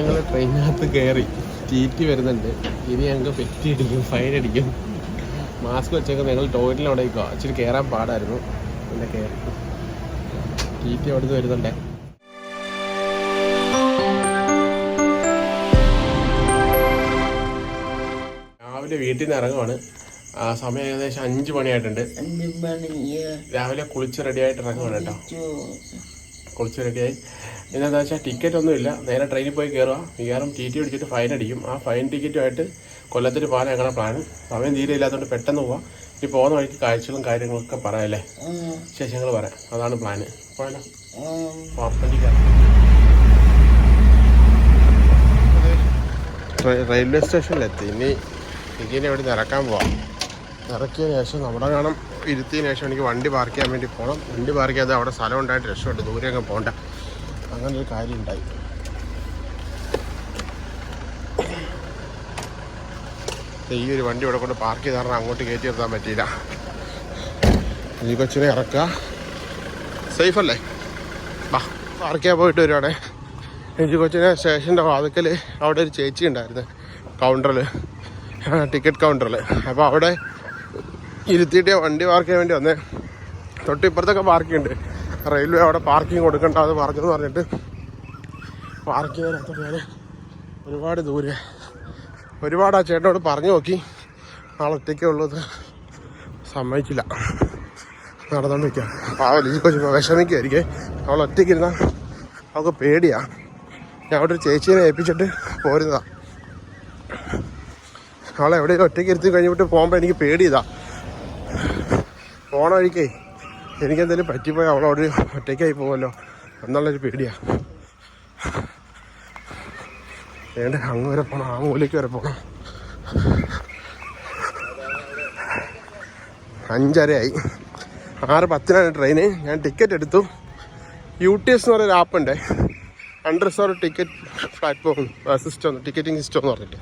ഞങ്ങൾ ട്രെയിനകത്ത് കയറി ചീറ്റി വരുന്നുണ്ട്. ഇനി ഞങ്ങൾക്ക് പെറ്റി അടിക്കും ഫൈൻ അടിക്കും. മാസ്ക് വെച്ചൊക്കെ ഞങ്ങൾ നിൽക്കുക ഇച്ചിരി കയറാൻ പാടായിരുന്നു. പിന്നെ കയറി ചീറ്റി അവിടുന്ന് വരുന്നുണ്ടേ. രാവിലെ വീട്ടിൽ നിന്ന് ഇറങ്ങുവാണ്. ആ സമയം ഏകദേശം അഞ്ച് മണിയായിട്ടുണ്ട്. രാവിലെ കുളിച്ച് റെഡിയായിട്ട് ഇറങ്ങുവാണ് കേട്ടോ. കുളിച്ച് റെഡിയായി എന്താ വെച്ചാൽ ടിക്കറ്റ് ഒന്നുമില്ല നേരെ ട്രെയിനിൽ പോയി കയറുക മിക്കവാറും ടി ടി അടിച്ചിട്ട് ഫൈൻ അടിക്കും. ആ ഫൈൻ ടിക്കറ്റുമായിട്ട് കൊല്ലത്തിന് പോകാൻ ഞങ്ങളുടെ പ്ലാൻ സമയം തീരെ ഇല്ലാത്തതുകൊണ്ട് പെട്ടെന്ന് പോവാം. ഇനി പോകുന്ന വഴിക്ക് കാഴ്ചകളും കാര്യങ്ങളൊക്കെ പറയാമല്ലേ ശേഷങ്ങൾ പറയാം. അതാണ് പ്ലാന് പോയാലോ റെയിൽവേ സ്റ്റേഷനിലെത്തി. ഇനി ഇങ്ങനെ ഇവിടെ നിന്ന് ഇറക്കാൻ പോവാം. ഇറക്കിയതിന് ശേഷം നമ്മുടെ കാണാൻ ഇരുത്തിയതിന് ശേഷം എനിക്ക് വണ്ടി പാർക്ക് ചെയ്യാൻ വേണ്ടി പോകണം വണ്ടി പാർക്ക് ചെയ്യാതെ അവിടെ സ്ഥലം ഉണ്ടായിട്ട് രക്ഷമുണ്ട് ദൂരെ അങ്ങ് പോകണ്ട അങ്ങനൊരു കാര്യം ഉണ്ടായി. ഈ ഒരു വണ്ടി ഇവിടെ കൊണ്ട് പാർക്ക് ചെയ്ത് കാരണം അങ്ങോട്ട് കയറ്റി നിർത്താൻ പറ്റിയില്ല. ഈ കൊച്ചിനെ ഇറക്കുക. സേഫ് അല്ലേ? ബാ പാർക്ക് ചെയ്യാൻ പോയിട്ട് വരുവാണേ. എനിക്ക് കൊച്ചിനെ സ്റ്റേഷന്റെ വാതുക്കൽ അവിടെ ഒരു ചേച്ചി ഉണ്ടായിരുന്നു. കൗണ്ടറിൽ ടിക്കറ്റ് കൗണ്ടറിൽ അപ്പോൾ അവിടെ ഇരുത്തിയിട്ട് വണ്ടി പാർക്ക് ചെയ്യാൻ വേണ്ടി വന്നേ. തൊട്ടിപ്പുറത്തൊക്കെ പാർക്കിംഗ് ഉണ്ട്. റെയിൽവേ അവിടെ പാർക്കിംഗ് കൊടുക്കണ്ട അത് പറഞ്ഞെന്ന് പറഞ്ഞിട്ട് പാർക്ക് ചെയ്യാനകത്തോട്ട് ഒരുപാട് ദൂരെ. ഒരുപാട് ആ ചേട്ടനോട് പറഞ്ഞു നോക്കി. ഒറ്റയ്ക്കേ ഉള്ളത് സമ്മതിച്ചില്ല. നടന്നുകൊണ്ട് നിൽക്കുക ആ ഈ കൊച്ചു വിഷമിക്കുമായിരിക്കേ അവൾ ഒറ്റയ്ക്ക് ഇരുന്നാൽ അവൾക്ക് പേടിയാ. ഞാൻ അവിടെ ഒരു ചേച്ചീനെ ഏൽപ്പിച്ചിട്ട് പോരുന്നതാണ് അവളെ ഒറ്റയ്ക്ക് ഇരുത്തി കഴിഞ്ഞിട്ട് പോകുമ്പോൾ എനിക്ക് പേടിയതാ. പോണ വഴിക്കേ എനിക്കെന്തെങ്കിലും പറ്റിപ്പോയാൽ അവിടെ ഒറ്റയ്ക്കായി പോകുമല്ലോ. എന്നുള്ളൊരു പേടിയാണ് വേണ്ട അങ്ങ് വരെ പോണം ആ മൂലയ്ക്ക് വരെ പോണം. അഞ്ചരയായി. ആറ് പത്തിനാണ് ട്രെയിന്. ഞാൻ ടിക്കറ്റ് എടുത്തു. യു ടി എസ് എന്ന് പറയുന്ന ആപ്പ് ഉണ്ട് സോർ ticket platform system ticketing system എന്ന് പറഞ്ഞിട്ട്.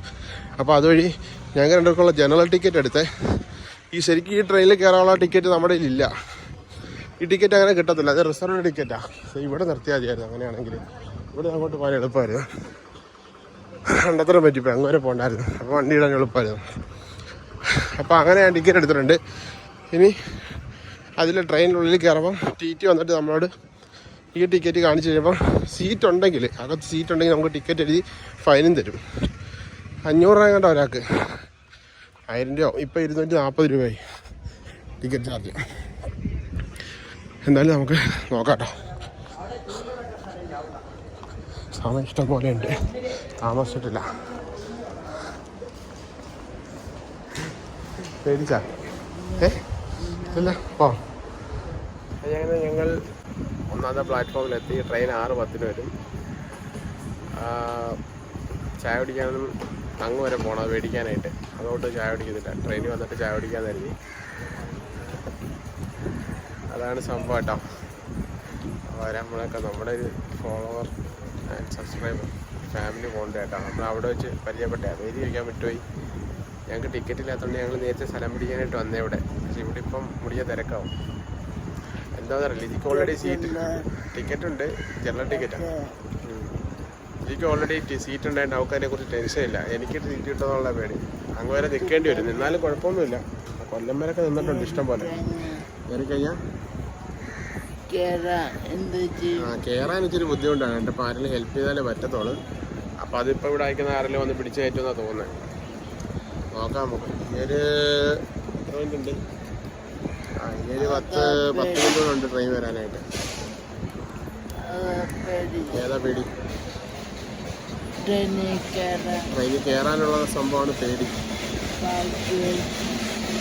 അപ്പോൾ അതുവഴി ഞങ്ങൾ രണ്ടുപേർക്കുള്ള ജനറൽ ടിക്കറ്റ് എടുത്തേ. ഈ ശരിക്കും ഈ ട്രെയിനിൽ കയറാനുള്ള ടിക്കറ്റ് നമ്മുടെ ഇല്ല. ഈ ടിക്കറ്റ് അങ്ങനെ കിട്ടത്തില്ല. അത് റിസർവ് ടിക്കറ്റാണ് ഇവിടെ നിർത്തിയാൽ മതിയായിരുന്നു അങ്ങനെയാണെങ്കിൽ. ഇവിടെ അങ്ങോട്ട് പോകാൻ എളുപ്പമായിരുന്നു. കണ്ടത്തരം പറ്റിപ്പോയി. അങ്ങ് പോകണ്ടായിരുന്നു. അപ്പോൾ വണ്ടി ഇടാൻ എളുപ്പമായിരുന്നു. അപ്പോൾ അങ്ങനെ ഞാൻ ടിക്കറ്റ് എടുത്തിട്ടുണ്ട്. ഇനി അതിൽ ട്രെയിനിനുള്ളിൽ കയറുമ്പം ടി ടി വന്നിട്ട് നമ്മളോട് ഈ ടിക്കറ്റ് കാണിച്ചു കഴിയുമ്പോൾ സീറ്റ് ഉണ്ടെങ്കിൽ അകത്ത് സീറ്റ് ഉണ്ടെങ്കിൽ നമുക്ക് ടിക്കറ്റ് എഴുതി ഫൈനും തരും. അഞ്ഞൂറ് രൂപ കണ്ട ഒരാൾക്ക്. ആയിരം രൂപ. ഇപ്പോൾ ഇരുന്നൂറ്റി നാൽപ്പത് രൂപയായി. ടിക്കറ്റ് ചാർജ് എന്തായാലും നമുക്ക് നോക്കാം കേട്ടോ സമയം ഇഷ്ടം പോലെ ഉണ്ട്. താമസിച്ചിട്ടില്ല. പേടിച്ചാ? ഏ? ഇല്ല. പോ. ഞങ്ങൾ ഒന്നാമത്തെ പ്ലാറ്റ്ഫോമിലെത്തി. ട്രെയിൻ ആറ് പത്തിന് വരും. ചായ കുടിക്കാനും അങ്ങ് വരെ പോകണം മേടിക്കാനായിട്ട്. അതുകൊണ്ട് ചായ കുടിക്കുന്നില്ല ട്രെയിനിൽ വന്നിട്ട് ചായ കുടിക്കാൻ കരുതി. അതാണ് സംഭവം കേട്ടോ. വരാമ്പോഴൊക്കെ നമ്മളൊക്കെ നമ്മുടെ ഒരു ഫോളോവർ ആൻഡ് സബ്സ്ക്രൈബർ ഫാമിലി പോകണ്ട കേട്ടോ. നമ്മൾ അവിടെ വെച്ച് പരിചയപ്പെട്ട. വേദി വയ്ക്കാൻ വിട്ടുപോയി ഞങ്ങൾക്ക് ടിക്കറ്റ് ഇല്ലാത്തതുകൊണ്ട് ഞങ്ങൾ നേരത്തെ സ്ഥലം പിടിക്കാനായിട്ട് വന്നേ ഇവിടെ. പക്ഷേ ഇവിടെ ഇപ്പം മുടിയ തിരക്കാവും. എന്താണെന്ന് അറിയില്ല ഇതിക്ക് ഓൾറെഡി സീറ്റ് ടിക്കറ്റ് ഉണ്ട്. ജനറൽ ടിക്കറ്റാണ് എനിക്ക് ഓൾറെഡി സീറ്റ് ഉണ്ടായിട്ട് അവൾക്ക് അതിനെക്കുറിച്ച് ടെൻഷൻ ഇല്ല എനിക്ക് സീറ്റ് കിട്ടുമെന്നുള്ള പേടി. അങ്ങ് വരെ നിൽക്കേണ്ടി വരും. നിന്നാലും കുഴപ്പമൊന്നുമില്ല. കൊല്ലം വരെയൊക്കെ നിന്നിട്ടുണ്ട് ഇഷ്ടം പോലെ. കയറി കഴിഞ്ഞാൽ ആ കയറാൻ ഇച്ചിരി ബുദ്ധിമുട്ടാണ്. എന്റെ അപ്പോൾ ആരെങ്കിലും ഹെൽപ്പ് ചെയ്താലേ പറ്റത്തുള്ളൂ. അപ്പോൾ അതിപ്പോൾ ഇവിടെ അയക്കുന്ന ആരെങ്കിലും വന്ന് പിടിച്ച് കയറ്റുമെന്നാണ് തോന്നുന്നത്. നോക്കാം നമുക്ക്. മിനിറ്റ് ഉണ്ട്? ആ ഇനിയൊരു പത്ത് പത്ത് മിനിറ്റ് ഉണ്ട് ട്രെയിൻ വരാനായിട്ട്. ഏതാ പേടി? ട്രെയിനിൽ കയറാനുള്ള സംഭവമാണ് പേടി.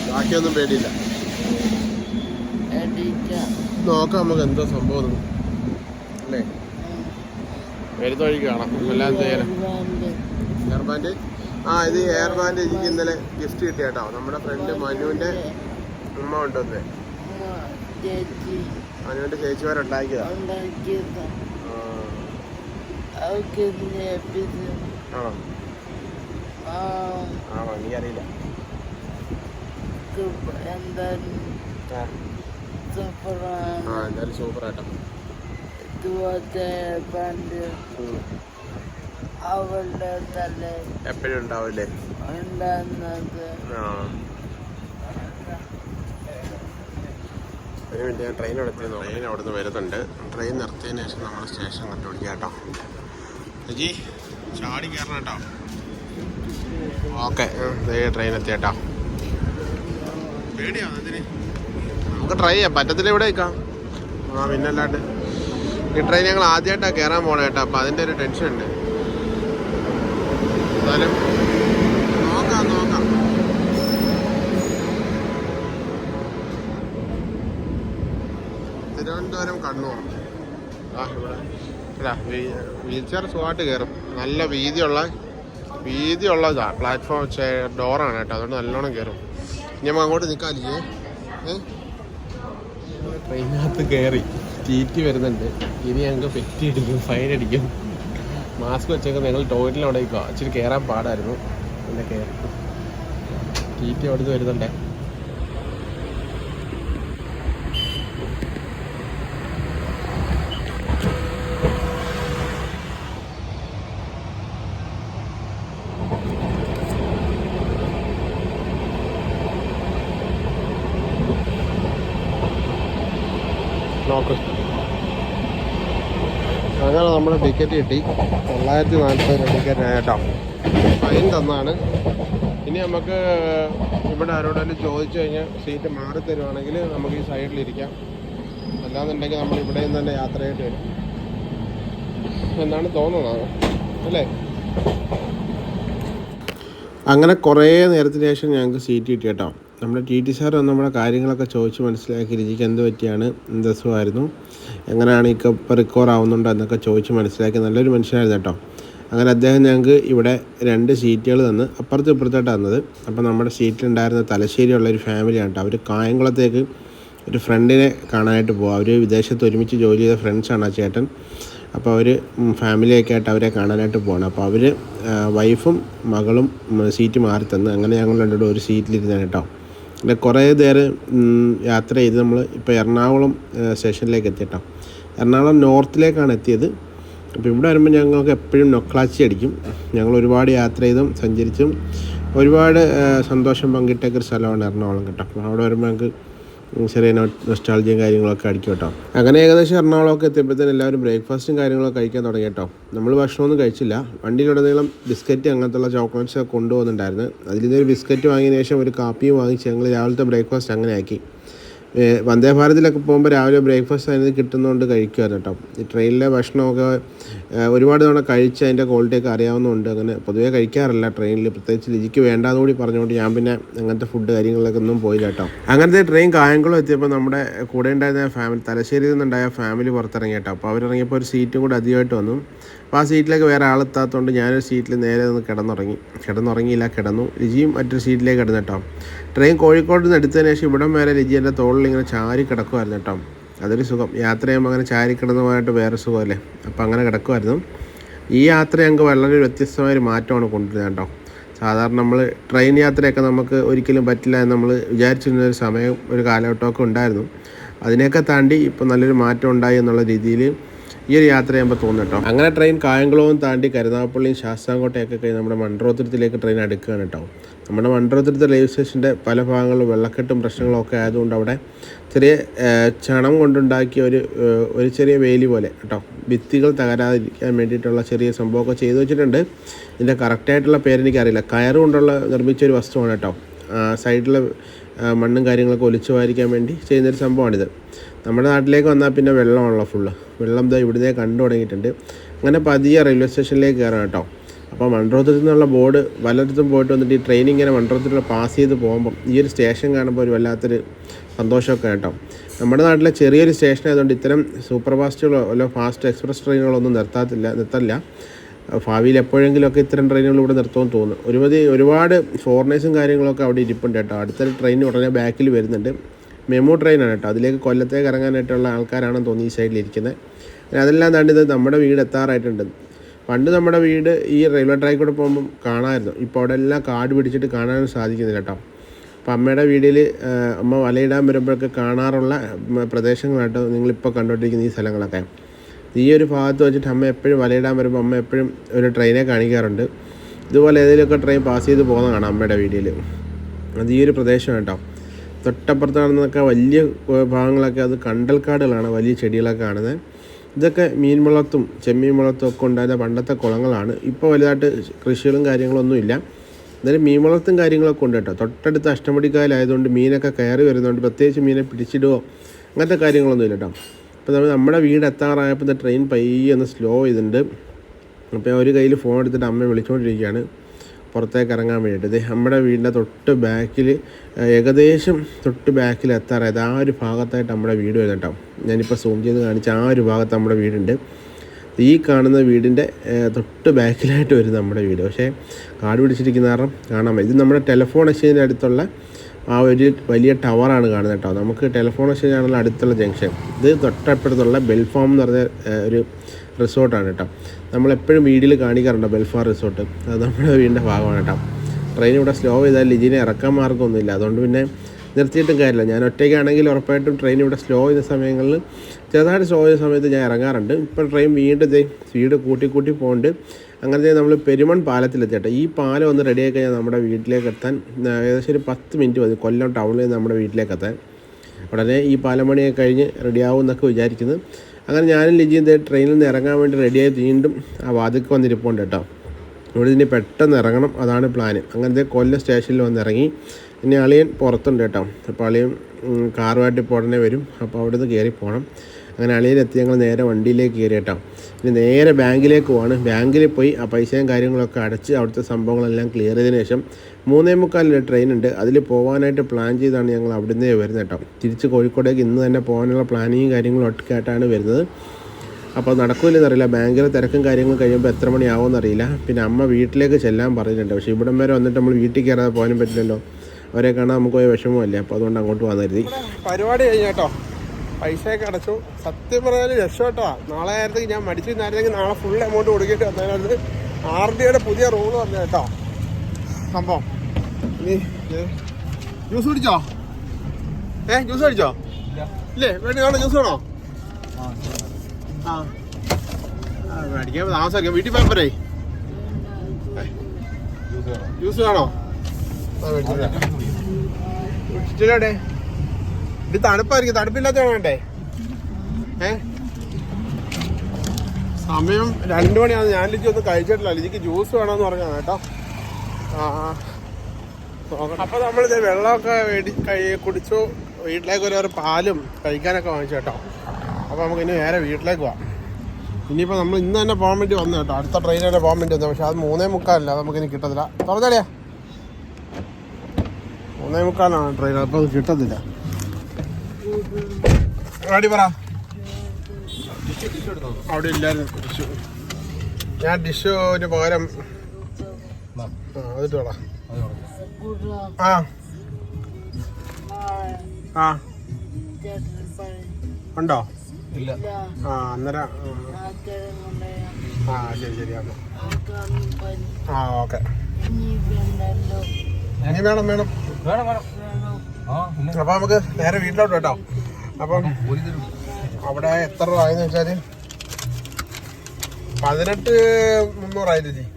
ബാക്കിയൊന്നും പേടിയില്ല. നോക്കാം നമുക്ക് എന്തോ സംഭവം. അല്ലേ? വരുന്ന വഴിക്ക് കാണാം? എല്ലാം ചെയ്യാനും? എയർ ബാൻഡ് ആ ഇത് എയർ ബാൻഡ് എനിക്ക് ഇന്നലെ ഗിഫ്റ്റ് കിട്ടിയ കേട്ടോ. നമ്മുടെ ഫ്രണ്ട് മനുവിന്റെ ഉമ്മ കൊണ്ടുവന്നേ. മനുവിന്റെ ചേച്ചിമാരുണ്ടാക്കിയതാ ഉണ്ടാക്കിയത് ആ, അവർക്ക് ലഭിച്ചു ആണോ? ആണോ? എനിക്കറിയില്ല ആ, എന്തായാലും സൂപ്പർ ആട്ടോ. അവളുടെ എപ്പോഴും ഉണ്ടാവില്ലേ? ഉണ്ടാകുന്നത്. ആ. ഒരു മിനിറ്റ് ഞാൻ ട്രെയിൻ എടുത്തിരുന്നു ട്രെയിൻ അവിടുന്ന് വരുന്നുണ്ട്. ട്രെയിൻ നിർത്തിയതിന് ശേഷം നമ്മൾ സ്റ്റേഷൻ കണ്ടുപിടിക്കാം കേട്ടോ. ജി ചാടി കയറണം കേട്ടോ ഓക്കെ ട്രെയിൻ എത്തി കേട്ടോ പേടിയാ എന്തിന് നമുക്ക് ട്രൈ ചെയ്യാം പറ്റത്തില്ല ഇവിടെ നിൽക്കാം. ആ പിന്നെ അല്ലാണ്ട് ഈ ട്രെയിൻ ഞങ്ങൾ ആദ്യമായിട്ടാണ് കയറാൻ പോണേ കേട്ടോ അപ്പം അതിന്റെ ഒരു ടെൻഷൻ ഉണ്ട്. എന്നാലും നോക്കാം നോക്കാം. തിരുവനന്തപുരം കണ്ണൂർ. ആ ഇവിടെ. വീൽ ചെയർ സുഖമായിട്ട് കയറും. നല്ല വീതിയുള്ള വീതിയുള്ള ഇതാണ് പ്ലാറ്റ്ഫോം ഡോറാണ് കേട്ടോ. അതുകൊണ്ട് നല്ലോണം കയറും. ഇനി നമുക്ക് അങ്ങോട്ട് നിൽക്കാല്ലേ ട്രെയിനകത്ത് കയറി തീറ്റി വരുന്നുണ്ട്. ഇനി ഞങ്ങൾക്ക് പെറ്റി അടിക്കും ഫൈൻ അടിക്കും. മാസ്ക് വെച്ചൊക്കെ ഞങ്ങൾ ടോയ്ലറ്റിൽ അവിടെ ഇച്ചിരി കയറാൻ പാടായിരുന്നു. പിന്നെ കയറി. തീറ്റി അവിടുന്ന് വരുന്നുണ്ടേ നോക്ക് നമ്മുടെ ടിക്കറ്റ് കിട്ടി. തൊള്ളായിരത്തി നാൽപ്പത് രൂപ ടിക്കറ്റ് കേട്ടോ. ഫൈൻ തന്നാണ്. ഇനി നമുക്ക് ഇവിടെ ആരോടെങ്കിലും ചോദിച്ചു കഴിഞ്ഞാൽ സീറ്റ് മാറി തരുവാണെങ്കിൽ നമുക്ക് ഈ സൈഡിലിരിക്കാം അല്ലാന്നുണ്ടെങ്കിൽ നമ്മൾ ഇവിടെയും തന്നെ യാത്രയായിട്ട് വരും. എന്നാണ് തോന്നുന്നത് അല്ലേ? അങ്ങനെ കുറേ നേരത്തിന് ശേഷം ഞങ്ങൾക്ക് സീറ്റ് കിട്ടി കേട്ടോ. നമ്മുടെ ടി ടി സാർ വന്ന് നമ്മുടെ കാര്യങ്ങളൊക്കെ ചോദിച്ച് മനസ്സിലാക്കി രചിക്ക് എന്ത് പറ്റിയാണ് എന്ത് അസുഖമായിരുന്നു എങ്ങനെയാണ് ഈ ഇപ്പോൾ റിക്കവർ ആവുന്നുണ്ടോ എന്നൊക്കെ ചോദിച്ച് മനസ്സിലാക്കി നല്ലൊരു മനുഷ്യനായിരുന്നു കേട്ടോ. അങ്ങനെ അദ്ദേഹം ഞങ്ങൾക്ക് ഇവിടെ രണ്ട് സീറ്റുകൾ തന്ന് അപ്പുറത്ത് ഇപ്പുറത്തോട്ട് തന്നത്. അപ്പോൾ നമ്മുടെ സീറ്റിലുണ്ടായിരുന്ന തലശ്ശേരിയുള്ള ഒരു ഫാമിലിയാണ് കേട്ടോ. അവർ കായംകുളത്തേക്ക് ഒരു ഫ്രണ്ടിനെ കാണാനായിട്ട് പോകും അവർ വിദേശത്ത് ഒരുമിച്ച് ജോലി ചെയ്ത ഫ്രണ്ട്സാണ് ആ ചേട്ടൻ. അപ്പോൾ അവർ ഫാമിലിയൊക്കെ ആയിട്ട് അവരെ കാണാനായിട്ട് പോകണം അപ്പോൾ അവർ വൈഫും മകളും സീറ്റ് മാറി തന്ന്. അങ്ങനെ ഞങ്ങൾ രണ്ടുകൂടെ ഒരു സീറ്റിലിരുന്നാണ് കേട്ടോ. പിന്നെ കുറേ നേരം യാത്ര ചെയ്ത് നമ്മൾ ഇപ്പോൾ എറണാകുളം സ്റ്റേഷനിലേക്ക് എത്തി കേട്ടോ എറണാകുളം നോർത്തിലേക്കാണ് എത്തിയത്. അപ്പോൾ ഇവിടെ വരുമ്പോൾ ഞങ്ങൾക്ക് എപ്പോഴും നൊക്ലാച്ചി അടിക്കും. ഞങ്ങൾ ഒരുപാട് യാത്ര ചെയ്തും സഞ്ചരിച്ചും ഒരുപാട് സന്തോഷം പങ്കിട്ടൊക്കെ ഒരു സ്ഥലമാണ് എറണാകുളം കേട്ടോ. അവിടെ വരുമ്പോൾ ഞങ്ങൾക്ക് ചെറിയ നൊസ്റ്റാൾജിയും കാര്യങ്ങളൊക്കെ അടിക്കും കേട്ടോ. അങ്ങനെ ഏകദേശം എറണാകുളമൊക്കെ എത്തിയപ്പോഴത്തേനും എല്ലാവരും ബ്രേക്ക്ഫാസ്റ്റും കാര്യങ്ങളൊക്കെ കഴിക്കാൻ തുടങ്ങി കേട്ടോ. നമ്മൾ ഭക്ഷണമൊന്നും കഴിച്ചില്ല. വണ്ടിയിലുടനീളം ബിസ്ക്കറ്റ് അങ്ങനത്തുള്ള ചോക്ലേറ്റ്സ് ഒക്കെ കൊണ്ടുപോകുന്നുണ്ടായിരുന്നു. അതിൽ നിന്നൊരു ബിസ്ക്കറ്റ് വാങ്ങിയതിന് ശേഷം ഒരു കാപ്പിയും വാങ്ങിച്ച് ഞങ്ങൾ രാവിലത്തെ ബ്രേക്ക്ഫാസ്റ്റ് അങ്ങനെ ആക്കി വന്ദേ ഭാരതിലൊക്കെ പോകുമ്പോൾ രാവിലെ ബ്രേക്ക്ഫാസ്റ്റ് അതിന് കിട്ടുന്നതുകൊണ്ട് കഴിക്കുമായിരുന്നു കേട്ടോ. ഈ ട്രെയിനിലെ ഭക്ഷണമൊക്കെ ഒരുപാട് തവണ കഴിച്ച് അതിന്റെ ക്വാളിറ്റിയൊക്കെ അറിയാവുന്നതുകൊണ്ട് അങ്ങനെ പൊതുവേ കഴിക്കാറില്ല ട്രെയിനിൽ പ്രത്യേകിച്ച് രുചിക്ക് വേണ്ടാന്ന് കൂടി പറഞ്ഞുകൊണ്ട് ഞാൻ പിന്നെ അങ്ങനത്തെ ഫുഡ് കാര്യങ്ങളിലൊക്കെ ഒന്നും പോയില്ല കേട്ടോ. അങ്ങനത്തെ ട്രെയിൻ കായംകുളം എത്തിയപ്പോൾ നമ്മുടെ കൂടെ ഉണ്ടായിരുന്ന ഫാമിലി തലശ്ശേരിയിൽ നിന്നുണ്ടായ ഫാമിലി പുറത്തിറങ്ങി കേട്ടോ. അപ്പോൾ അവരിറങ്ങിയപ്പോൾ ഒരു സീറ്റും കൂടി അധികമായിട്ട് വന്നു. അപ്പോൾ ആ സീറ്റിലേക്ക് വേറെ ആളെത്താത്തതുകൊണ്ട് ഞാനൊരു സീറ്റിൽ നേരെ നിന്ന് കിടന്നുറങ്ങി. കിടന്നുറങ്ങിയില്ല കിടന്നു. രുചിയും മറ്റൊരു സീറ്റിലേക്ക് കിടന്നു കേട്ടോ. ട്രെയിൻ കോഴിക്കോട് നിന്ന് എടുത്തതിന് ശേഷം ഇവിടം വരെ രുചി എന്റെ തോളിൽ ഇങ്ങനെ ചാരി കിടക്കുമായിരുന്നു കേട്ടോ. അതൊരു സുഖം. യാത്ര ചെയ്യുമ്പോൾ അങ്ങനെ ചാരി കിടന്നുമായിട്ട് വേറെ സുഖമല്ലേ? അപ്പോൾ അങ്ങനെ കിടക്കുമായിരുന്നു ഈ യാത്ര ഞങ്ങൾക്ക് വളരെ വ്യത്യസ്തമായ ഒരു മാറ്റമാണ് കൊണ്ടുവരുന്നത് കേട്ടോ. സാധാരണ നമ്മൾ ട്രെയിൻ യാത്രയൊക്കെ നമുക്ക് ഒരിക്കലും പറ്റില്ല എന്ന് നമ്മൾ വിചാരിച്ചിരുന്ന ഒരു സമയം ഒരു കാലഘട്ടമൊക്കെ ഉണ്ടായിരുന്നു. അതിനെയൊക്കെ താണ്ടി ഇപ്പോൾ നല്ലൊരു മാറ്റം ഉണ്ടായി എന്നുള്ള രീതിയിൽ ഈ ഒരു യാത്ര ചെയ്യുമ്പോൾ തോന്നും കേട്ടോ. അങ്ങനെ ട്രെയിൻ കായംകുളവും താണ്ടി കരുനാഗപ്പള്ളിയും ശാസ്താംകോട്ടയൊക്കെ കഴിഞ്ഞ് നമ്മുടെ മൺട്രോത്തുരത്തിലേക്ക് ട്രെയിൻ അടുക്കുകയാണ് കേട്ടോ. നമ്മുടെ മൺട്രോത്തുരത്ത് റെയിൽവേ സ്റ്റേഷന്റെ പല ഭാഗങ്ങളിലും വെള്ളക്കെട്ടും പ്രശ്നങ്ങളും ഒക്കെ ആയതുകൊണ്ട് അവിടെ ചെറിയ ചണം കൊണ്ടുണ്ടാക്കിയ ഒരു ഒരു ചെറിയ വേലി പോലെ കേട്ടോ. ഭിത്തികൾ തകരാതിരിക്കാൻ വേണ്ടിയിട്ടുള്ള ചെറിയ സംഭവമൊക്കെ ചെയ്തു വെച്ചിട്ടുണ്ട്. ഇതിന്റെ കറക്റ്റായിട്ടുള്ള പേരെനിക്കറിയില്ല കയറ് കൊണ്ടുള്ള നിർമ്മിച്ച ഒരു വസ്തുവാണ് കേട്ടോ. സൈഡിലെ മണ്ണും കാര്യങ്ങളൊക്കെ ഒലിച്ചു വാരിക്കാൻ വേണ്ടി ചെയ്യുന്നൊരു സംഭവമാണിത്. നമ്മുടെ നാട്ടിലേക്ക് വന്നാൽ പിന്നെ വെള്ളമാണല്ലോ ഫുള്ള് വെള്ളം ഇതാ ഇവിടുന്നേ കണ്ടു തുടങ്ങിയിട്ടുണ്ട്. അങ്ങനെ പതിയെ റെയിൽവേ സ്റ്റേഷനിലേക്ക് കയറാം കേട്ടോ. അപ്പോൾ മൺട്രോത്തുരത്തിൽ നിന്നുള്ള ബോർഡ് പലയിടത്തും പോയിട്ട് വന്നിട്ട് ഈ ട്രെയിൻ ഇങ്ങനെ മൺട്രോത്തുരത്തിൽ പാസ് ചെയ്ത് പോകുമ്പം ഈ ഒരു സ്റ്റേഷൻ കാണുമ്പോൾ ഒരു വല്ലാത്തൊരു സന്തോഷമൊക്കെ കേട്ടോ. നമ്മുടെ നാട്ടിലെ ചെറിയൊരു സ്റ്റേഷൻ ആയതുകൊണ്ട് ഇത്തരം സൂപ്പർ ഫാസ്റ്റുകളോ അല്ലോ ഫാസ്റ്റ് എക്സ്പ്രസ് ട്രെയിനുകളൊന്നും നിർത്താത്തില്ല നിർത്തല്ല. ഭാവിയിൽ എപ്പോഴെങ്കിലുമൊക്കെ ഇത്തരം ട്രെയിനുകൾ ഇവിടെ നിർത്തുമെന്ന് തോന്നുന്നു. ഒരുപതി ഒരുപാട് ഫോറിനേഴ്സും കാര്യങ്ങളൊക്കെ അവിടെ ഇരിപ്പുണ്ട് കേട്ടോ. അടുത്തൊരു ട്രെയിൻ ഉടനെ ബാക്കിൽ വരുന്നുണ്ട്. മെമു ട്രെയിനാണ് കേട്ടോ. അതിലേക്ക് കൊല്ലത്തേക്ക് ഇറങ്ങാനായിട്ടുള്ള ആൾക്കാരാണെന്ന് തോന്നി ഈ സൈഡിലിരിക്കുന്നത് പിന്നെ അതെല്ലാം താണ്ട് ഇത് നമ്മുടെ വീട് എത്താറായിട്ടുണ്ട്. പണ്ട് നമ്മുടെ വീട് ഈ റെയിൽവേ ട്രാക്കിൽ കൂടെ പോകുമ്പം കാണാമായിരുന്നു. ഇപ്പോൾ അവിടെ എല്ലാം കാട് പിടിച്ചിട്ട് കാണാനും സാധിക്കുന്നില്ല കേട്ടോ. അപ്പോൾ അമ്മയുടെ വീടിൽ അമ്മ വലയിടാൻ വരുമ്പോഴൊക്കെ കാണാറുള്ള പ്രദേശങ്ങളായിട്ട് നിങ്ങളിപ്പോൾ കണ്ടുകൊണ്ടിരിക്കുന്ന ഈ സ്ഥലങ്ങളൊക്കെ. ഈ ഒരു ഭാഗത്ത് വെച്ചിട്ട് അമ്മ എപ്പോഴും വലയിടാൻ വരുമ്പോൾ അമ്മ എപ്പോഴും ഒരു ട്രെയിനെ കാണിക്കാറുണ്ട്. ഇതുപോലെ ഏതെങ്കിലുമൊക്കെ ട്രെയിൻ പാസ് ചെയ്ത് പോകുന്ന കാണാം അമ്മയുടെ വീഡിയോയിൽ അത് ഈ ഒരു പ്രദേശമാണ് കേട്ടോ. തൊട്ടപ്പുറത്ത് കാണുന്നതൊക്കെ വലിയ ഭാഗങ്ങളൊക്കെ അത് കണ്ടൽക്കാടുകളാണ് വലിയ ചെടികളൊക്കെ കാണുന്നത്. ഇതൊക്കെ മീൻ വളർത്തും ചെമ്മീൻ വളർത്തും ഒക്കെ ഉണ്ടായിരുന്ന പണ്ടത്തെ കുളങ്ങളാണ്. ഇപ്പോൾ വലുതായിട്ട് കൃഷികളും കാര്യങ്ങളൊന്നും ഇല്ല. എന്നാലും മീൻ വളർത്തും കാര്യങ്ങളൊക്കെ ഉണ്ട് കേട്ടോ. തൊട്ടടുത്ത് അഷ്ടമുടിക്കായലായതുകൊണ്ട് മീനൊക്കെ കയറി വരുന്നുണ്ട് പ്രത്യേകിച്ച് മീനെ പിടിച്ചിടുകയോ അങ്ങനത്തെ കാര്യങ്ങളൊന്നും ഇല്ല കേട്ടോ. അപ്പോൾ നമ്മൾ നമ്മുടെ വീട് എത്താറായപ്പോൾ ട്രെയിൻ പയ്യെ ഒന്ന് സ്ലോ ചെയ്തിട്ടുണ്ട്. അപ്പോൾ ഒരു കയ്യിൽ ഫോൺ എടുത്തിട്ട് അമ്മ വിളിച്ചുകൊണ്ടിരിക്കുകയാണ്. പുറത്തേക്ക് ഇറങ്ങാൻ വേണ്ടിയിട്ട്. നമ്മുടെ വീടിന്റെ തൊട്ട് ബാക്കിൽ ഏകദേശം തൊട്ട് ബാക്കിൽ എത്താറായത് ആ ഒരു ഭാഗത്തായിട്ട് നമ്മുടെ വീട് വരുന്നത് കേട്ടോ. ഞാനിപ്പോൾ സൂം ചെയ്ത് കാണിച്ച ആ ഒരു ഭാഗത്ത് നമ്മുടെ വീടുണ്ട്. ഈ കാണുന്ന വീടിന്റെ തൊട്ട് ബാക്കിലായിട്ട് വരും നമ്മുടെ വീട്. പക്ഷേ കാട് പിടിച്ചിരിക്കുന്ന കാരണം കാണാൻ ഇത് നമ്മുടെ ടെലിഫോൺ എക്സ്ചേഞ്ചിന്റെ അടുത്തുള്ള ആ ഒരു വലിയ ടവറാണ് കാണുന്നത് കേട്ടോ. നമുക്ക് ടെലിഫോൺ എക്സ്ചേഞ്ച് ആണല്ലോ അടുത്തുള്ള ജംഗ്ഷൻ. ഇത് തൊട്ടപ്പുറത്തുള്ള ബെൽഫോം എന്ന് പറഞ്ഞ ഒരു റിസോർട്ടാണ് കേട്ടോ. നമ്മളെപ്പോഴും വീഡിയോയിൽ കാണിക്കാറുണ്ട് ബെൽഫാർ റിസോർട്ട്? അത് നമ്മുടെ വീടിന്റെ ഭാഗമാണ് കേട്ടോ. ട്രെയിൻ ഇവിടെ സ്ലോ ചെയ്താൽ ലിജിനെ ഇറക്കാൻ മാർഗമൊന്നുമില്ല. അതുകൊണ്ട് പിന്നെ നിർത്തിയിട്ടും കാര്യമില്ല. ഞാൻ ഒറ്റയ്ക്കാണെങ്കിൽ ഉറപ്പായിട്ടും ട്രെയിൻ ഇവിടെ സ്ലോ ചെയ്ത സമയങ്ങളിൽ ചെറുതായിട്ട് സ്ലോ ചെയ്ത സമയത്ത് ഞാൻ ഇറങ്ങാറുണ്ട്. ഇപ്പോൾ ട്രെയിൻ വീണ്ടും സ്പീഡ് കൂട്ടി കൂട്ടി പോകുന്നുണ്ട് അങ്ങനെ നമ്മൾ പെരുമൺ പാലത്തിലെത്തിയിട്ട് ഈ പാലം ഒന്ന് റെഡിയായി കഴിഞ്ഞാൽ നമ്മുടെ വീട്ടിലേക്ക് എത്താൻ ഏകദേശം ഒരു പത്ത് മിനിറ്റ് മതി കൊല്ലം ടൗണിൽ നിന്ന് നമ്മുടെ വീട്ടിലേക്ക് എത്താൻ. ഉടനെ ഈ പാലമണിയൊക്കെ കഴിഞ്ഞ് റെഡിയാവും എന്നൊക്കെ വിചാരിക്കുന്നു. അങ്ങനെ ഞാനും ലിജിയും ട്രെയിനിൽ നിന്ന് ഇറങ്ങാൻ വേണ്ടി റെഡിയായി വീണ്ടും ആ വാതിക്ക് വന്നിരിപ്പുണ്ട് കേട്ടോ. ഇവിടെ ഇനി പെട്ടെന്ന് ഇറങ്ങണം അതാണ് പ്ലാന് അങ്ങനത്തെ കൊല്ലം സ്റ്റേഷനിൽ വന്നിറങ്ങി. ഇനി അളിയൻ പുറത്തുണ്ട് കേട്ടോ. അപ്പോൾ അളിയൻ കാറുമായിട്ട് ഇപ്പോൾ ഉടനെ വരും. അപ്പോൾ അവിടുന്ന് കയറി പോകണം അങ്ങനെ അളിയനെത്തി ഞങ്ങൾ നേരെ വണ്ടിയിലേക്ക് കയറി കേട്ടോ. ഇനി നേരെ ബാങ്കിലേക്ക് പോവാണ്. ബാങ്കിൽ പോയി ആ പൈസയും കാര്യങ്ങളൊക്കെ അടച്ച് അവിടുത്തെ സംഭവങ്ങളെല്ലാം ക്ലിയർ ചെയ്തതിന് ശേഷം മൂന്നേ മുക്കാലിന്റെ ട്രെയിൻ ഉണ്ട്. അതിൽ പോകാനായിട്ട് പ്ലാൻ ചെയ്താണ് ഞങ്ങൾ അവിടുന്ന് വരുന്നത് കേട്ടോ. തിരിച്ച് കോഴിക്കോടേക്ക് ഇന്ന് തന്നെ പോകാനുള്ള പ്ലാനിങ്ങും കാര്യങ്ങളും ഒക്കെ ആയിട്ടാണ് വരുന്നത്. അപ്പോൾ നടക്കില്ലെന്ന് അറിയില്ല. ബാങ്കിലെ തിരക്കും കാര്യങ്ങളും കഴിയുമ്പോൾ എത്ര മണിയാവുമെന്ന് അറിയില്ല. പിന്നെ അമ്മ വീട്ടിലേക്ക് ചെല്ലാൻ പറഞ്ഞിട്ടുണ്ട്. പക്ഷേ ഇവിടം വരെ വന്നിട്ട് നമ്മൾ വീട്ടിൽ കയറാതെ പോകാനും പറ്റില്ലല്ലോ. അവരെ കാണാൻ നമുക്ക് പോയ വിഷമമല്ലേ അപ്പോൾ അതുകൊണ്ട് അങ്ങോട്ട് വന്നു കരുതി. പരിപാടി കഴിഞ്ഞു കേട്ടോ. പൈസയൊക്കെ അടച്ചു. സത്യം പറഞ്ഞാൽ രക്ഷപ്പെട്ടോ? നാളെ ആയിരുന്നെങ്കിൽ ഞാൻ മടിച്ചു നിന്നായിരുന്നെങ്കിൽ നാളെ ഫുൾ എമൗണ്ട് കൊടുക്കേണ്ടി വന്നതിനകത്ത് ആർ ഡിയുടെ പുതിയ റൂൾ വന്നു കേട്ടോ. സംഭവം. ഇനി ജ്യൂസ് കുടിച്ചോ? ഏ ജ്യൂസ് കുടിച്ചോ? ഇല്ലേ. വേണ്ടി വേണോ ജ്യൂസ് വേണോ? ആ മേടിക്കാൻ താമസിക്കാം വീട്ടിൽ പോയാൽ പോരേ ജ്യൂസ് വേണോ? ആ മേടിച്ചോട്ടെ ഇത് തണുപ്പായിരിക്കും. തണുപ്പില്ലാത്ത വേണ്ടേ? ഏ? സമയം രണ്ടു മണിയാണ്. ഞാൻ ലിജി ഒന്നും കഴിച്ചിട്ടില്ല. ലിജിക്ക് ജ്യൂസ് വേണമെന്ന് പറഞ്ഞാ കേട്ടോ. ആ. അപ്പൊ നമ്മളിത് വെള്ളമൊക്കെ വേടി കഴി കുടിച്ചു. വീട്ടിലേക്ക് ഒരു പാലും കഴിക്കാനൊക്കെ വാങ്ങിച്ചു കേട്ടോ. അപ്പൊ നമുക്ക് ഇനി നേരെ വീട്ടിലേക്ക് പോവാം. ഇനിയിപ്പോൾ നമ്മൾ ഇന്ന് തന്നെ പോകാൻ വേണ്ടി വന്നു കേട്ടോ. അടുത്ത ട്രെയിൻ തന്നെ പോകാൻ വേണ്ടി വന്നു. പക്ഷെ അത് മൂന്നേ മുക്കാലല്ല അത് നമുക്ക് ഇനി കിട്ടത്തില്ല. തുറന്നടിയാ. മൂന്നേ മുക്കാലാണ് ട്രെയിൻ അപ്പോൾ അത് കിട്ടത്തില്ല. ആടി പറ. അവിടെ ഇല്ലായിരുന്നു ഡിഷ്. ഞാൻ ഡിഷിന് പകരം ആ അതിട്ട് വേടാ ആ. ആ. ഉണ്ടോ? ഇല്ല. ആ അന്നേരം ആ. ശരി ശരി ആ ഓക്കെ. ഇനി വേണം വേണം. വേണം വേണം. അപ്പൊ നമുക്ക് നേരെ വീട്ടിലോട്ട് കേട്ടോ. അപ്പം അവിടെ എത്ര രൂപ ആയെന്ന് വെച്ചാൽ പതിനെട്ട് മുന്നൂറായിരുന്നു ചേച്ചി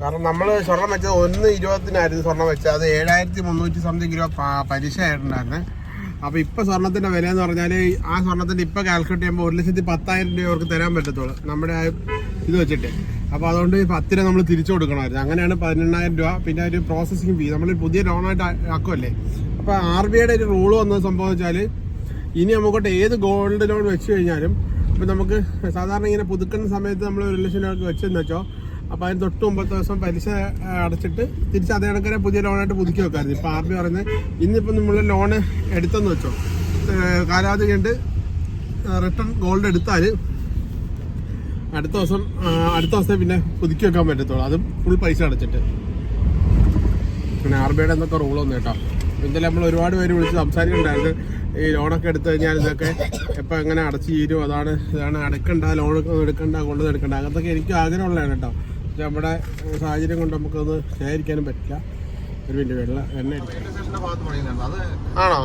കാരണം നമ്മൾ സ്വർണം വെച്ചത് ഒന്ന് ഇരുപത്തിനായിരുന്നു സ്വർണം വെച്ചത്. അത് ഏഴായിരത്തി മുന്നൂറ്റി സംതിങ് രൂപ പലിശ ആയിട്ടുണ്ടായിരുന്നെ. അപ്പൊ ഇപ്പൊ സ്വർണത്തിന്റെ വില എന്ന് പറഞ്ഞാൽ ആ സ്വർണത്തിന്റെ ഇപ്പൊ കാൽക്കുലേറ്റ് ചെയ്യുമ്പോൾ ഒരു ലക്ഷത്തി പത്തായിരം രൂപ അവർക്ക് തരാൻ പറ്റത്തുള്ളൂ. നമ്മുടെ ആ ഇത് വെച്ചിട്ട്. അപ്പൊ അതുകൊണ്ട് പത്ത് രൂപ നമ്മൾ തിരിച്ചു കൊടുക്കണമായിരുന്നു. അങ്ങനെയാണ് പതിനെണ്ണായിരം രൂപ പിന്നെ ഒരു പ്രോസസ്സിംഗ് ഫീ നമ്മൾ പുതിയ ലോണായിട്ട് ആക്കുമല്ലേ അപ്പോൾ ആർ ബി ഐയുടെ ഒരു റൂൾ വന്നത് സംഭവം വെച്ചാൽ ഇനി നമുക്കോട്ട് ഏത് ഗോൾഡ് ലോൺ വെച്ച് കഴിഞ്ഞാലും ഇപ്പം നമുക്ക് സാധാരണ ഇങ്ങനെ പുതുക്കുന്ന സമയത്ത് നമ്മൾ ഒരു ലക്ഷം രൂപ വെച്ചെന്ന് വെച്ചോ അപ്പോൾ അതിന് തൊട്ട് മുമ്പത്തെ ദിവസം പലിശ അടച്ചിട്ട് തിരിച്ച് അതേ കണക്കിനെ പുതിയ ലോണായിട്ട് പുതുക്കി വെക്കാമായിരുന്നു. ഇപ്പോൾ ആർ ബി പറയുന്നത് ഇന്നിപ്പോൾ നമ്മൾ ലോൺ എടുത്തെന്ന് വെച്ചോ കാലാവധി കണ്ട് റിട്ടേൺ ഗോൾഡ് എടുത്താൽ അടുത്ത ദിവസം അടുത്ത ദിവസത്തെ പിന്നെ പുതുക്കി വെക്കാൻ പറ്റത്തുള്ളൂ. അതും ഫുൾ പൈസ അടച്ചിട്ട്. പിന്നെ ആർ ബിയുടെ എന്നൊക്കെ റൂളൊന്നും കേട്ടോ. എന്തായാലും നമ്മൾ ഒരുപാട് പേര് വിളിച്ച് സംസാരിക്കുന്നുണ്ടായിരുന്നു. ഈ ലോണൊക്കെ എടുത്തു കഴിഞ്ഞാൽ ഇതൊക്കെ എപ്പോൾ എങ്ങനെ അടച്ചു തീരും അതാണ് ഇതാണ് അടക്കണ്ട ലോണൊക്കെ എടുക്കണ്ട കൊണ്ടു എടുക്കണ്ട. അങ്ങനത്തൊക്കെ എനിക്ക് ആഗ്രഹമുള്ളതാണ് കേട്ടോ. പക്ഷെ നമ്മുടെ സാഹചര്യം കൊണ്ട് നമുക്കത് ശേഖരിക്കാനും പറ്റില്ല. ഒരു വലിയ വെള്ള എണ്ണ ആണോ?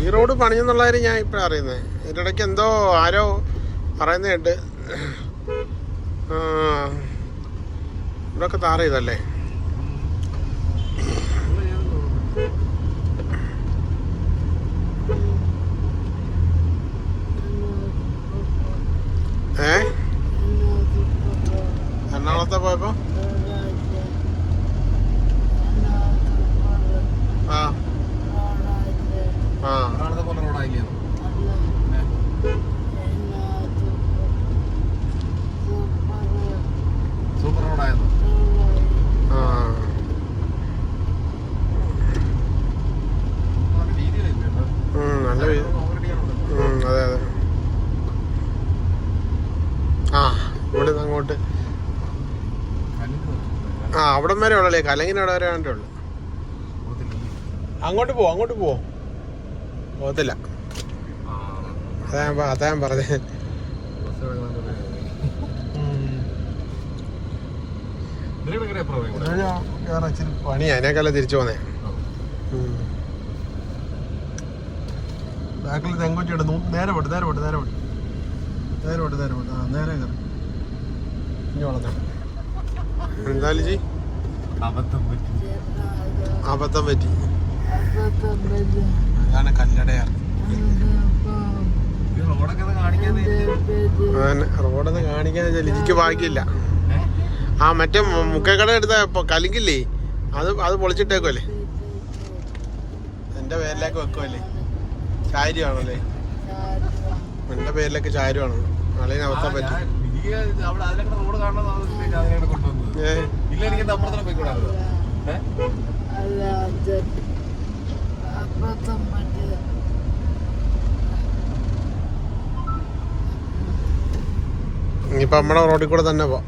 ഈ റോഡ് പണിയെന്നുള്ള ഞാൻ ഇപ്പോഴാണ് അറിയുന്നത് ഇതിനിടയ്ക്ക് എന്തോ ആരോ പറയുന്ന കേട്ട് ആ, ഇവിടെയൊക്കെ താറ ചെയ്തല്ലേ ഏ എറണാകുളത്തെ പോയപ്പോ ആ ആ കാണുന്ന പോലെ റോഡായില്ലേ സൂപ്പർ റോഡായിരുന്നു ആ നല്ല രീതിയിലായില്ലേ കേട്ടോ? ഉം, നല്ല വീ- കോൺക്രീറ്റ് ചെയ്യാനുണ്ടല്ലോ. ഉം, അതെ അതെ ആ ഇവിടെ നിന്ന് അങ്ങോട്ട് കല്ലിന് വെച്ചിട്ടുണ്ട്. ആ അവിടം വരെ ഉള്ളല്ലേ കലങ്ങിന് അവിടെ വരെ വേണ്ടേ ഉള്ളു. അങ്ങോട്ട് പോവോ അങ്ങോട്ട് പോവോ പോകത്തില്ല. അതാ അതാ ഞാൻ പറഞ്ഞത് പണി അതിനേക്കല്ല തിരിച്ചു പോന്നേ. ബാക്കിൽ തെങ്കുറ്റി ഇടുന്നു. നേരെ പോട്ട് നേരെ പോട്ട് നേരെ പോട്ട്. നേരെ പോട്ട് നേരെ പോട്ട്. ആ നേരെ കയറി ഇനി വളർന്നു എന്തായാലും ജി അബദ്ധം പറ്റി. അബദ്ധം പറ്റി. അതാണ് കല്ലടയാർ റോഡൊന്ന് കാണിക്കാൻ ലിജിക്ക് ഭാഗ്യമില്ല. ഏ? ആ മറ്റേ മുക്കേക്കട എടുത്ത കലിങ്കില്ലേ? അത് അത് പൊളിച്ചിട്ടേക്കുമല്ലേ എന്റെ പേരിലേക്ക് വെക്കുമല്ലേ ചാരിയാണല്ലേ എന്റെ പേരിലേക്ക് ചാരുവാണ് നാളെ അവസ്ഥ ആ, പറ്റി. എനിക്ക് ഇല്ല എനിക്ക് നമ്മുടെ റോഡിൽ കൂടെ തന്നെ പോ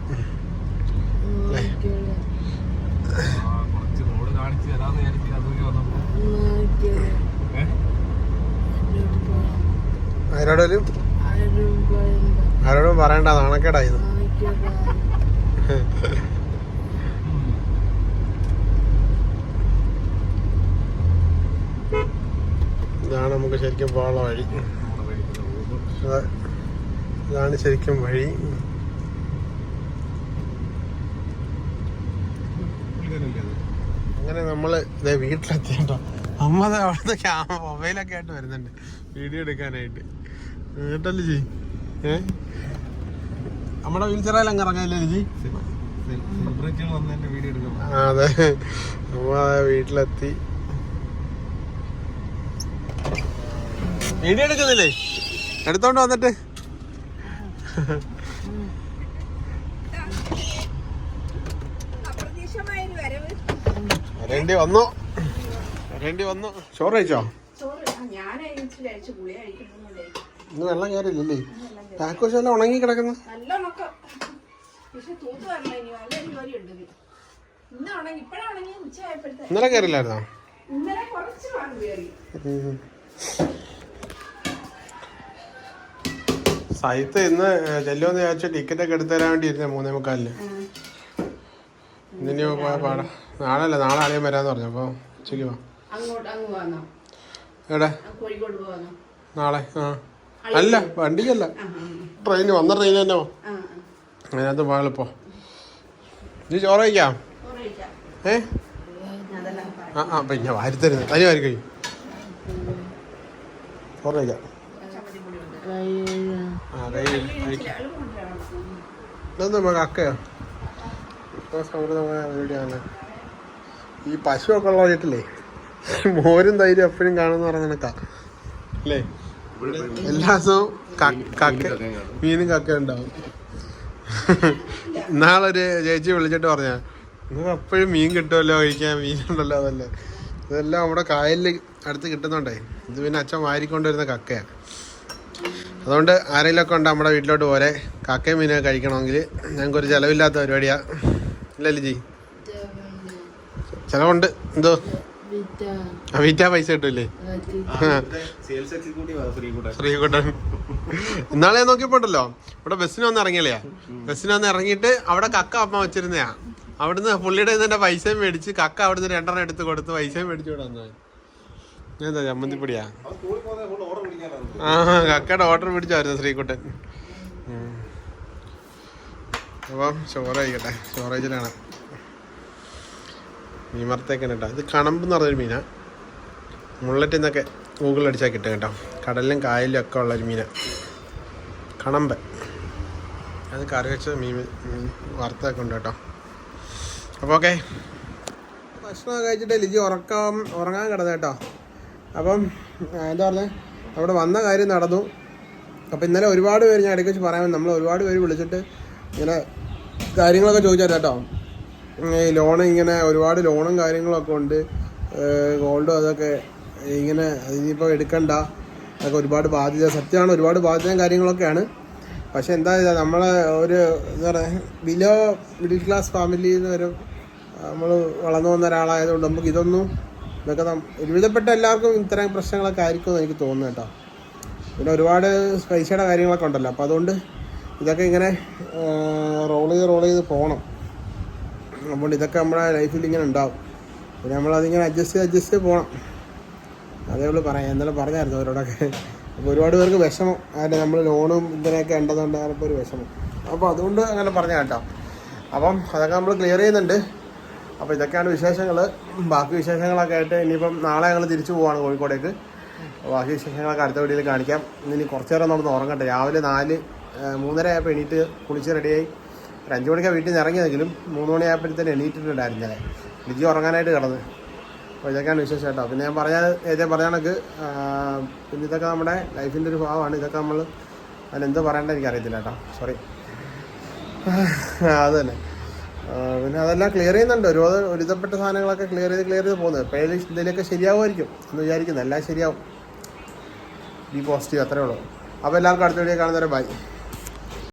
ആരോടും ആരോടും പറയണ്ട നാണക്കേടായത് ഇതാണ് നമുക്ക് ശരിക്കും പോകാനുള്ള വഴി. ഇതാണ് ശരിക്കും വഴി? അങ്ങനെ നമ്മൾ ഇതേ വീട്ടിലെത്തിയിട്ടോ. അമ്മ അവിടുത്തെ ക്യാമറ മൊബൈലൊക്കെ ആയിട്ട് വരുന്നുണ്ട്. വീഡിയോ എടുക്കാനായിട്ട്. കേട്ടല്ലേ ചെയ്യും. ഏ? നമ്മുടെ വീൽ ചെയറിൽ അങ്ങ് ഇറങ്ങാല്ലേ എടുക്കണം അതെ. വീട്ടിലെത്തി. വീഡിയോ എടുക്കുന്നില്ലേ? എടുത്തോണ്ട് വന്നിട്ട്. വരേണ്ടി വന്നു. വരേണ്ടി വന്നു. ചോറ് കഴിച്ചോ? ഇന്ന് വെള്ളം കയറില്ലല്ലേ താക്കോശെല്ലാം ഉണങ്ങി കിടക്കുന്ന. നല്ല ഉണക്കം. പക്ഷെ തൂത്ത് വരണം ഇനി. നല്ല ജോലി ഉണ്ട് ഇനി. ഇന്ന് ഉണങ്ങി ഇപ്പഴാണെങ്കിൽ ഉച്ച ഇന്നലെ കയറില്ലായിരുന്നോ? ഇന്നലെ കുറച്ച് വാങ്ങി കയറി. സൈത്ത് ഇന്ന് ചെല്ലുമെന്ന് ചോദിച്ചാൽ ടിക്കറ്റ് ഒക്കെ എടുത്തു തരാൻ വേണ്ടി ഇരുന്നേ മൂന്നേ മുക്കാലിൽ ഇന്നിനി പോയ പാടാ നാളെ അല്ല നാളെ അളിയൻ വരാന്ന് പറഞ്ഞു. അപ്പോൾ ഉച്ചയ്ക്ക് പോവാം എവിടെ? നാളെ ആ. അല്ല വണ്ടിക്കല്ല ട്രെയിന് വന്ന ട്രെയിൻ തന്നെ അതിനകത്ത് പാളിപ്പോ നീ ചോറ് കഴിക്കാം? ഏ? ആ ആ പിന്നെ വാരിത്തരുന്ന് തനി വാരി കഴിയും. ചോറ് കഴിക്കാം. ആ ഇതെന്താ നമുക്ക് അക്കയോ ഇപ്പൊ സമൃദ്ധമായ പരിപാടിയാണ് ഈ പശുവൊക്കെ ഉള്ള വീട്ടില്ലേ മോരും തൈരും എപ്പോഴും കാണുന്ന പറഞ്ഞ കണക്കാ. അല്ലേ? എല്ലാ ദിവസവും മീനും കക്ക ഉണ്ടാവും. ഇന്നാളൊരു ചേച്ചി വിളിച്ചിട്ട് പറഞ്ഞ നിങ്ങൾക്ക് അപ്പോഴും മീൻ കിട്ടുമല്ലോ? കഴിക്കാൻ മീനുണ്ടല്ലോ അതല്ലേ ഇതെല്ലാം നമ്മുടെ കായലിൽ അടുത്ത് കിട്ടുന്നുണ്ടേ. ഇത് പിന്നെ അച്ഛൻ വാരിക്കൊണ്ടുവരുന്ന കക്കയാണ് അതുകൊണ്ട് ആരെങ്കിലുമൊക്കെ ഉണ്ട് നമ്മുടെ വീട്ടിലോട്ട് പോരെ? കാക്കയും മീനൊക്കെ കഴിക്കണമെങ്കിൽ ഞങ്ങൾക്കൊരു ചിലവില്ലാത്ത പരിപാടിയാണ് ഇല്ലല്ലേ ജി ചിലവുണ്ട്. എന്തോ? ആ വീറ്റാ പൈസ കിട്ടൂലേ? ശ്രീകുട്ടൻ. ഇന്നാളെ ഞാൻ നോക്കിയപ്പോണ്ടല്ലോ ഇവിടെ ബസ്സിന് വന്ന് ഇറങ്ങിയല്ലേ? ബസ്സിന് വന്ന് ഇറങ്ങിയിട്ട് അവിടെ കക്ക അമ്മ വെച്ചിരുന്നയാ. അവിടുന്ന് പുള്ളിയുടെ തന്നെ പൈസയും മേടിച്ച് കക്ക അവിടുന്ന് രണ്ടെണ്ണം എടുത്ത് കൊടുത്ത് പൈസയും മേടിച്ചു ഇവിടെ വന്നത്. എന്താ ചമ്മന്തിപ്പൊടിയാ? ആ കക്കയുടെ ഓർഡർ പിടിച്ചായിരുന്നു ശ്രീകുട്ടൻ. അപ്പം ചോറായിക്കട്ടെ ചോറേജിലാണ് മീൻ കേട്ടോ ഇത് കണമ്പ് എന്ന് പറഞ്ഞൊരു മീനാണ് മുള്ളറ്റിൽ നിന്നൊക്കെ ഗൂഗിളിൽ അടിച്ചാൽ കിട്ടും. കേട്ടോ കടലിലും കായലിലും ഒക്കെ ഉള്ളൊരു മീനാണ് കണമ്പ്. അത് കറി വെച്ച മീൻ വറുത്തൊക്കെ ഉണ്ട് കേട്ടോ. അപ്പോൾ ഓക്കെ. ഭക്ഷണം കഴിച്ചിട്ട് ലിജി ഉറക്കം ഉറങ്ങാൻ കിടന്നു കേട്ടോ. അപ്പം എന്താ പറഞ്ഞത് അവിടെ വന്ന കാര്യം നടന്നു. അപ്പോൾ ഇന്നലെ ഒരുപാട് പേര് ഞാൻ ഇടയ്ക്ക് വെച്ച് പറയാൻ നമ്മൾ ഒരുപാട് പേര് വിളിച്ചിട്ട് ഇങ്ങനെ കാര്യങ്ങളൊക്കെ ചോദിച്ചാൽ കേട്ടോ. ഈ ലോൺ ഇങ്ങനെ ഒരുപാട് ലോണും കാര്യങ്ങളൊക്കെ ഉണ്ട്. ഗോൾഡും അതൊക്കെ ഇങ്ങനെ ഇനിയിപ്പോൾ എടുക്കണ്ട. അതൊക്കെ ഒരുപാട് ബാധ്യത സത്യമാണ് ഒരുപാട് ബാധ്യതയും കാര്യങ്ങളൊക്കെയാണ്. പക്ഷെ എന്താ നമ്മളെ ഒരു എന്താ പറയുക ബിലോ മിഡിൽ ക്ലാസ് ഫാമിലിയിൽ നിന്ന് ഒരു നമ്മൾ വളർന്നു വന്ന ഒരാളായതുകൊണ്ട് നമുക്ക് ഇതൊന്നും ഇതൊക്കെ ഒരുവിധപ്പെട്ട എല്ലാവർക്കും ഇത്തരം പ്രശ്നങ്ങളൊക്കെ ആയിരിക്കുമെന്ന് എനിക്ക് തോന്നുന്നു കേട്ടോ. പിന്നെ ഒരുപാട് പൈസയുടെ കാര്യങ്ങളൊക്കെ ഉണ്ടല്ലോ. അപ്പോൾ അതുകൊണ്ട് ഇതൊക്കെ ഇങ്ങനെ റോൾ ചെയ്ത് റോൾ ചെയ്ത് പോകണം അപ്പോൾ ഇതൊക്കെ നമ്മുടെ ലൈഫിൽ ഇങ്ങനെ ഉണ്ടാവും. പിന്നെ നമ്മളതിങ്ങനെ അഡ്ജസ്റ്റ് ചെയ്ത് അഡ്ജസ്റ്റ് ചെയ്ത് പോകണം അതേ ഉള്ളൂ പറയാം എന്നാലും പറഞ്ഞായിരുന്നു അവരോടൊക്കെ. അപ്പോൾ ഒരുപാട് പേർക്ക് വിഷമം. അതിന്റെ നമ്മൾ ലോണും ഇതിനൊക്കെ ഉണ്ടെന്നുണ്ട് ഒരു വിഷമം. അപ്പോൾ അതുകൊണ്ട് അങ്ങനെ പറഞ്ഞ കേട്ടോ. അപ്പം അതൊക്കെ നമ്മൾ ക്ലിയർ ചെയ്യുന്നുണ്ട്. അപ്പോൾ ഇതൊക്കെയാണ് വിശേഷങ്ങൾ. ബാക്കി വിശേഷങ്ങളൊക്കെ ആയിട്ട് ഇനിയിപ്പം നാളെ ഞങ്ങൾ തിരിച്ചു പോവാണ് കോഴിക്കോടേക്ക്. ബാക്കി വിശേഷങ്ങളൊക്കെ അടുത്ത വീഡിയോയിൽ കാണിക്കാം. ഇനി കുറച്ച് നേരം നടന്ന് ഉറങ്ങട്ടെ. രാവിലെ നാല് മൂന്നര ആയപ്പോൾ എണീറ്റ് കുളിച്ച് റെഡിയായി ഒരു അഞ്ച് മണിക്കാണ് വീട്ടിൽ നിന്ന് ഇറങ്ങിയതെങ്കിലും മൂന്ന് മണിയായപ്പോഴത്തേന് എണീറ്റിട്ടുണ്ടായിരുന്നു ഞാൻ ലിജി ഉറങ്ങാനായിട്ട് കിടന്ന്. അപ്പോൾ ഇതൊക്കെയാണ് വിശേഷം കേട്ടോ. പിന്നെ ഞാൻ പറഞ്ഞാൽ ഏതാ പറയുകയാണെങ്കിൽ പിന്നെ ഇതൊക്കെ നമ്മുടെ ലൈഫിന്റെ ഒരു ഭാഗമാണ്. ഇതൊക്കെ നമ്മൾ അതിനെന്ത് പറയേണ്ടത് എനിക്കറിയത്തില്ല കേട്ടോ. സോറി അത് തന്നെ. പിന്നെ അതെല്ലാം ക്ലിയർ ചെയ്യുന്നുണ്ട്. ഒരുപാട് ഒരുതപ്പെട്ട സാധനങ്ങളൊക്കെ ക്ലിയർ ചെയ്ത് ക്ലിയർ ചെയ്ത് പോകുന്നത് ഇപ്പോൾ ഇതിലൊക്കെ ശരിയാവുമായിരിക്കും എന്ന് വിചാരിക്കുന്നു. എല്ലാം ശരിയാവും. ബി പോസിറ്റീവ് അത്രേ ഉള്ളൂ. അപ്പോൾ എല്ലാവർക്കും അടുത്ത വീഡിയോ കാണുന്നവരെ ബൈ